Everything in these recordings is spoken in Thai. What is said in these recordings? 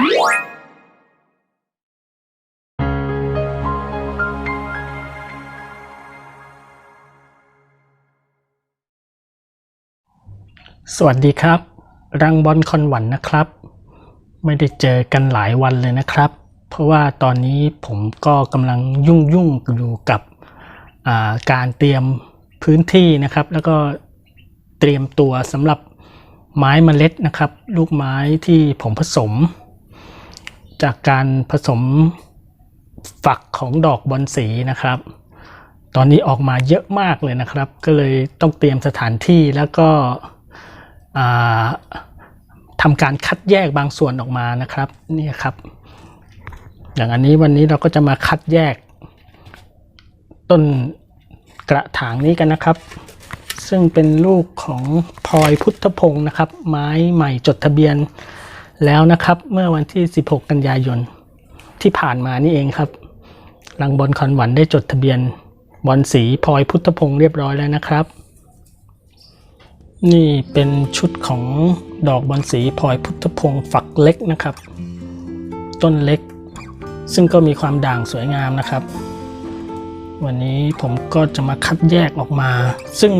สวัสดีครับ รังบอลคอนหวันนะครับ ไม่ได้เจอกันหลายวันเลยนะครับ เพราะว่าตอนนี้ผมก็กำลังยุ่งยุ่งอยู่กับาการเตรียมพื้นที่นะครับ แล้วก็เตรียมตัวสำหรับไม้เมล็ดนะครับ ลูกไม้ที่ผมผสม จากการผสมฝักของดอกบอนสีนะครับ ตอนนี้ออกมาเยอะมากเลยนะครับ ก็เลยต้องเตรียมสถานที่แล้วก็ทำการคัดแยกบางส่วนออกมานะครับนี่ครับ อย่างอันนี้วันนี้เราก็จะมาคัดแยก ต้นกระถางนี้กันนะครับ ซึ่งเป็นลูกของพลอยพุทธพงศ์นะครับ ไม้ใหม่จดทะเบียน แล้วนะครับเมื่อวันที่ 16 กันยายนที่ผ่านมานี่เองครับรังบอลคอนหวันได้จดทะเบียนบอลสีพลอยพุทธพงศ์เรียบร้อยแล้วนะครับ นี่เป็นชุดของดอกบอนสีพลอยพุทธพงศ์ฝักเล็กนะครับ ต้นเล็ก ซึ่งก็มีความด่างสวยงามนะครับ วันนี้ผมก็จะมาคัดแยกออกมา ซึ่ง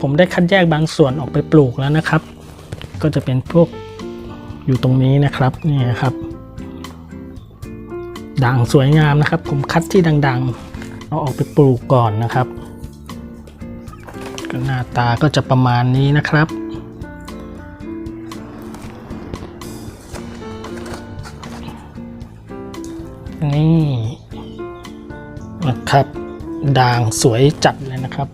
ผมได้คัดแยกบางส่วนออกไปปลูกแล้วนะครับ ก็จะเป็นพวก อยู่ตรงนี้นะครับนี่ครับ ด่างสวยงามนะครับ ผมคัดที่ดังๆ เอาออกไปปลูกก่อนนะครับหน้าตาก็จะประมาณนี้นะครับนี่นะครับ ด่างสวยจัดเลยนะครับ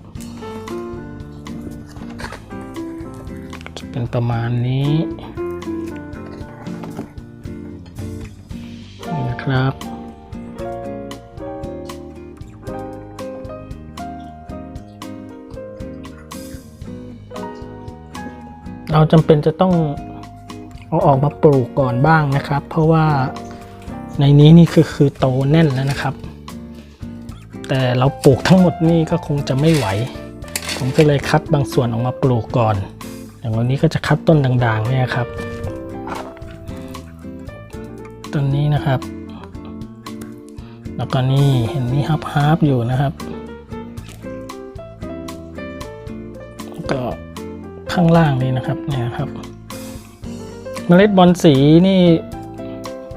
จะเป็นประมาณนี้ นะครับเราจำเป็นจะต้องเอาออกมาปลูกก่อนบ้างนะครับ เพราะว่าในนี้นี่คือคือโตแน่นแล้วนะครับ แต่เราปลูกทั้งหมดนี่ก็คงจะไม่ไหว ผมก็เลยคัดบางส่วนออกมาปลูกก่อน อย่างวันนี้ก็จะคัดต้นด่างๆเนี่ยครับ ต้นนี้นะครับ แล้วก็นี่เห็นมีฮับฮับอยู่นะครับ ก็ข้างล่างนี้นะครับเนี่ยครับ เมล็ดบอลสีนี่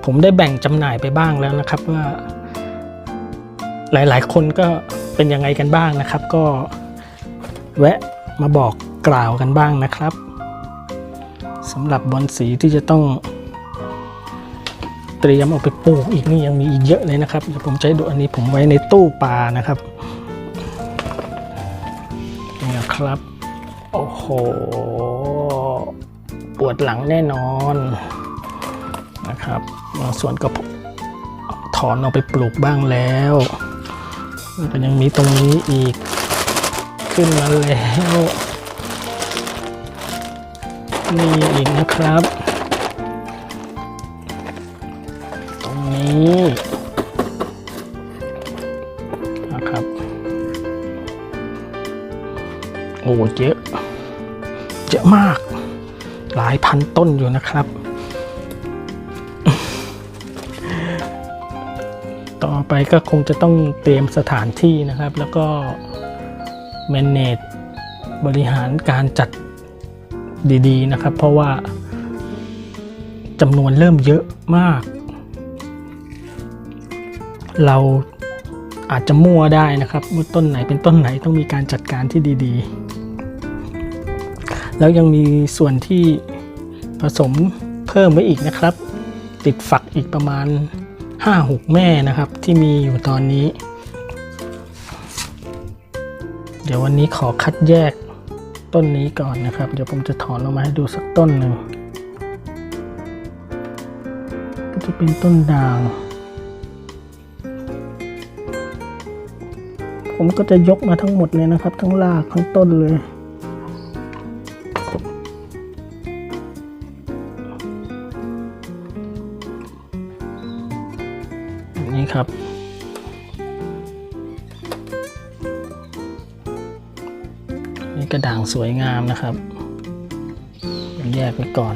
ผมได้แบ่งจำหน่ายไปบ้างแล้วนะครับว่า หลายๆ คนก็เป็นยังไงกันบ้างนะครับ ก็แวะมาบอกกล่าวกันบ้างนะครับสำหรับบอลสีที่จะต้อง เตรียมเอาไปปลูกอีกนี่ยังมีอีกเยอะเลยนะครับเดี๋ยวผมให้ดูอันนี้ผมไว้ในตู้ปลานะครับนี่ครับ โอ้โห ปวดหลังแน่นอนนะครับบางส่วนก็ถอนออกไปปลูกบ้างแล้วแล้วก็ยังมีตรงนี้อีกขึ้นมาแล้วนี่อีกนะครับ นี้นะครับ โอ้เยอะ เยอะมาก หลายพันต้นอยู่นะครับ ต่อไปก็คงจะต้องเตรียมสถานที่นะครับ แล้วก็ manage บริหารการจัดดีๆนะครับ เพราะว่าจำนวนเริ่มเยอะมาก เราอาจจะมั่วได้นะครับว่าต้นไหนเป็นต้นไหนต้องมีการจัดการที่ดีๆ แล้วยังมีส่วนที่ผสมเพิ่มไว้อีกนะครับ ติดฝักอีกประมาณ 5-6 แม่นะครับที่มีอยู่ตอนนี้ เดี๋ยววันนี้ขอคัดแยกต้นนี้ก่อนนะครับ เดี๋ยวผมจะถอนออกมาให้ดูสักต้นหนึ่งก็จะเป็นต้นด่าง ผมก็จะยกมาทั้งหมดเลยนะครับ ทั้งรากทั้งต้นเลย นี่ครับ นี่กระด่างสวยงามนะครับ แยกไว้ก่อน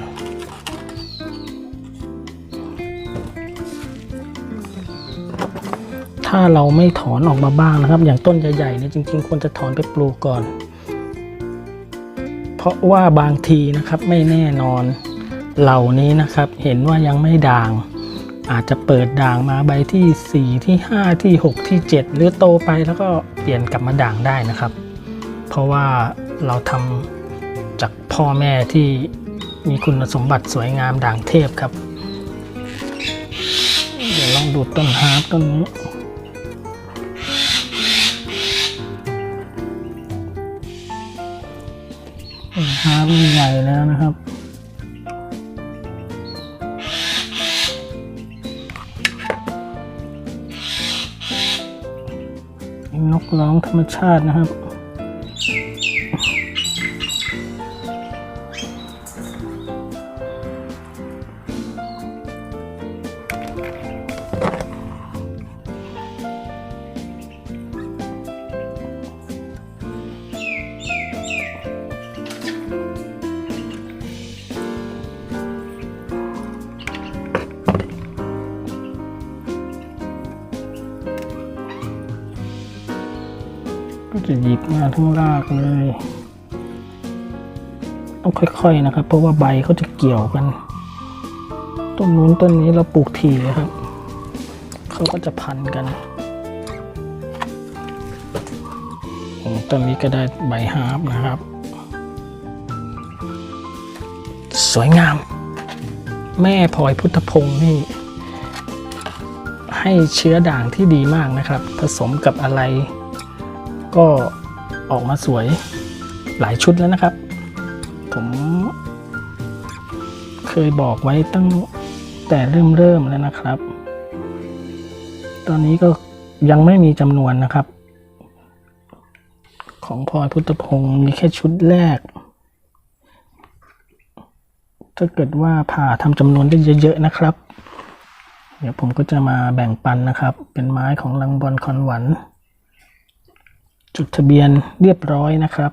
ถ้าเราไม่ถอนออกมาบ้างนะครับ อย่างต้นใหญ่ๆเนี่ยจริง ๆ ควรจะถอนไปปลูกก่อน เพราะว่าบางทีนะครับไม่แน่นอนเหล่านี้นะครับ เห็นว่ายังไม่ด่าง อาจจะเปิดด่างมาใบที่ 4 ที่ 5 ที่ 6 ที่ 7 หรือโตไปแล้วก็เปลี่ยนกลับมาด่างได้นะครับ เพราะว่าเราทำจากพ่อแม่ที่มีคุณสมบัติสวยงามด่างเทพครับ เดี๋ยวลองดูต้นฮาร์ปต้นนี้ ต้นฮารุ่นใหญ่แล้วนะครับ นกร้องธรรมชาตินะครับ จะหยิบมาทั้งรากเลย ต้องค่อยๆนะครับ เพราะว่าใบเขาจะเกี่ยวกันต้นนู้นต้นนี้เราปลูกทีเลยครับเขาก็จะพันกันต้นนี้ก็ได้ใบฮาร์ปนะครับ สวยงาม แม่พลอยพุทธพงศ์นี่ ให้เชื้อด่างที่ดีมากนะครับ ผสมกับอะไร ก็ออกมาสวยหลายชุดแล้วนะครับ ผมเคยบอกไว้ตั้งแต่เริ่มเริ่มแล้วนะครับ ตอนนี้ก็ยังไม่มีจำนวนนะครับ ของพลอยพุทธพงศ์มีแค่ชุดแรก ถ้าเกิดว่าผ่าทำจำนวนได้เยอะๆนะครับ เดี๋ยวผมก็จะมาแบ่งปันนะครับ เป็นไม้ของลังบอลคอนหวัน จดทะเบียนเรียบร้อยนะครับ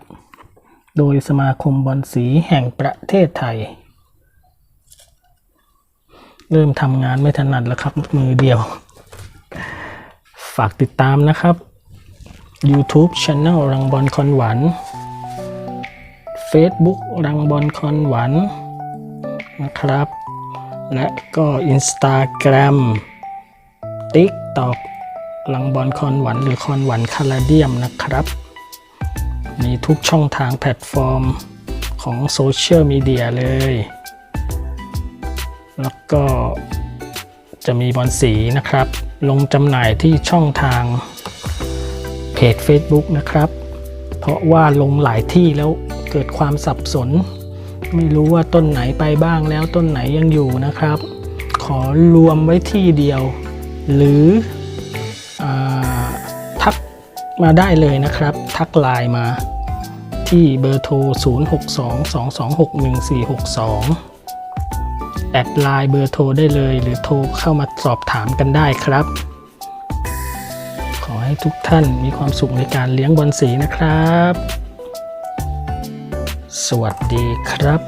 โดยสมาคมบอลสีแห่งประเทศไทย เริ่มทำงานไม่ถนัดแล้วครับ มือเดียว ฝากติดตามนะครับ YouTube Channel รังบอลคอนหวัน Facebook รังบอลคอนหวันนะครับ และก็ Instagram TikTok ลังบอลคอนหวันหรือคอนหวันคาราเดียมนะครับ มีทุกช่องทางแพลตฟอร์มของโซเชียลมีเดียเลย แล้วก็จะมีบอลสีนะครับ ลงจำหน่ายที่ช่องทางเพจ Facebook นะครับ เพราะว่าลงหลายที่แล้วเกิดความสับสน ไม่รู้ว่าต้นไหนไปบ้างแล้วต้นไหนยังอยู่นะครับ ขอรวมไว้ที่เดียว หรือ มาได้เลยนะครับ ทักไลน์มาที่เบอร์โทร 0622261462 แอดไลน์เบอร์โทรได้เลย หรือโทรเข้ามาสอบถามกันได้ครับ ขอให้ทุกท่านมีความสุขในการเลี้ยงบอลสีนะครับ สวัสดีครับ